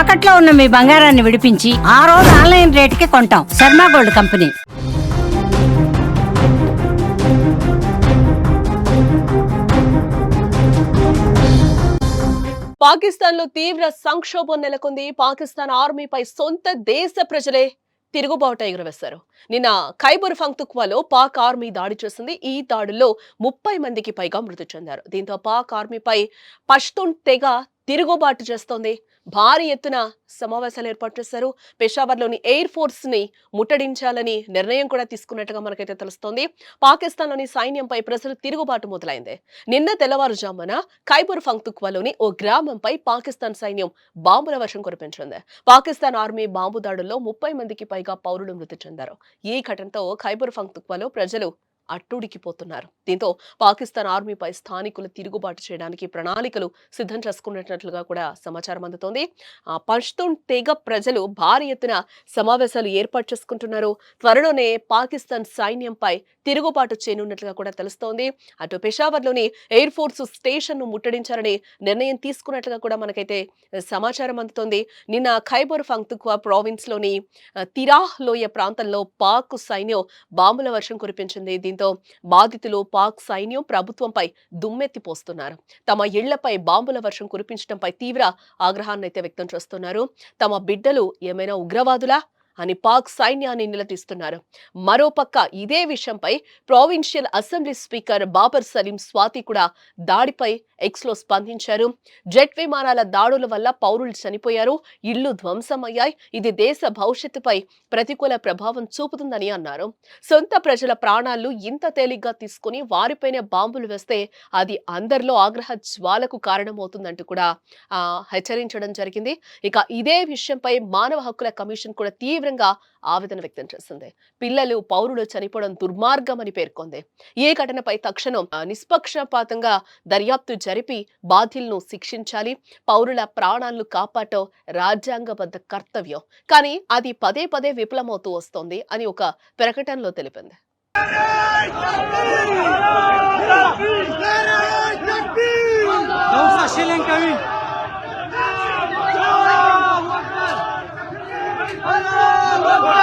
తాకట్లో ఉన్న మీ బంగారాన్ని విడిపించి ఆ రోజు ఆన్లైన్ రేటుకి కొంటాం. Sharma gold company. పాకిస్తాన్లో తీవ్ర సంక్షోభం నెలకొంది. పాకిస్తాన్ ఆర్మీపై సొంత దేశ ప్రజలే తిరుగుబాటు ఎగురవేశారు. నిన్న ఖైబర్ ఫంక్తుక్వాలో పాక్ ఆర్మీ దాడి చేసింది. ఈ దాడిలో ముప్పై మందికి పైగా మృతి చెందారు. దీంతో పాక్ ఆర్మీపై పష్తున్ తెగ తిరుగుబాటు చేస్తోంది. భారీ ఎత్తున సమావేశాలు ఏర్పాటు చేశారు. పెషావర్లోని ఎయిర్ ఫోర్స్ని ముట్టడించాలని నిర్ణయం కూడా తీసుకున్నట్టుగా మనకైతే తెలుస్తోంది. పాకిస్తాన్లోని సైన్యంపై ప్రజలు తిరుగుబాటు మొదలైంది. నిన్న తెల్లవారుజామున ఖైబర్ ఫంక్తుక్వాలోని ఓ గ్రామంపై పాకిస్తాన్ సైన్యం బాంబుల వర్షం కురిపించింది. పాకిస్తాన్ ఆర్మీ బాంబు దాడుల్లో ముప్పై మందికి పైగా పౌరులు మృతి చెందారు. ఈ ఘటనతో ఖైబర్ ఫంక్తుక్వాలో ప్రజలు అట్టుడికిపోతున్నారు. దీంతో పాకిస్తాన్ ఆర్మీపై స్థానికులు తిరుగుబాటు చేయడానికి ప్రణాళికలు సిద్ధం చేసుకున్నట్లుగా కూడా సమాచారం అందుతోంది. ఆ పష్తూన్ తెగ ప్రజలు భారీ ఎత్తున సమావేశాలు ఏర్పాటు చేసుకుంటున్నారు. త్వరలోనే పాకిస్తాన్ సైన్యంపై తిరుగుబాటు చేయనున్నట్లుగా కూడా తెలుస్తోంది. అటు పెషావర్లోని ఎయిర్ ఫోర్స్ స్టేషన్ను ముట్టడించాలని నిర్ణయం తీసుకున్నట్లుగా కూడా మనకైతే సమాచారం అందుతోంది. నిన్న ఖైబర్ ఫంక్తుక్వా ప్రావిన్స్లోని తిరాహ్ లోయ ప్రాంతంలో పాక్ సైన్యం బాంబుల వర్షం కురిపించింది. దీంతో బాధితులు పాక్ సైన్యం ప్రభుత్వంపై దుమ్మెత్తిపోస్తున్నారు. తమ ఇళ్ళపై బాంబుల వర్షం కురిపించడంపై తీవ్ర ఆగ్రహాన్ని అయితే వ్యక్తం చేస్తున్నారు. తమ బిడ్డలు ఏమైనా ఉగ్రవాదులా? అని పాక్ సైన్యాన్ని నిలదీస్తున్నారు. మరోపక్క ఇదే విషయంపై provincial assembly speaker Babar Saleem Swati కూడా దాడిపై ఎక్స్లో స్పందించారు. జెట్ విమానాల దాడుల వల్ల పౌరులు చనిపోయారు ఇళ్ళు ధ్వంసమయ్యాయి. ఇది దేశ భవిష్యత్తుపై ప్రతికూల ప్రభావం చూపుతుందని అన్నారు. సొంత ప్రజల ప్రాణాలు ఇంత తేలిగ్గా తీసుకుని వారిపైనే బాంబులు వేస్తే అది అందరిలో ఆగ్రహ జ్వాలకు కారణమవుతుందంటూ కూడా హెచ్చరించడం జరిగింది. ఇక ఇదే విషయంపై మానవ హక్కుల కమిషన్ కూడా తీవ్ర తీవ్రంగా ఆవేదన వ్యక్తం చేసింది పిల్లలు పౌరులు చనిపోవడం దుర్మార్గమని పేర్కొంది ఏ ఘటనపై తక్షణం నిష్పక్షపాతంగా దర్యాప్తు జరిపి బాధ్యులను శిక్షించాలి పౌరుల ప్రాణాలను కాపాడటం రాజ్యాంగబద్ధ కర్తవ్యం కానీ అది పదే పదే విఫలమవుతూ వస్తోంది అని ఒక ప్రకటనలో తెలిపింది Allah.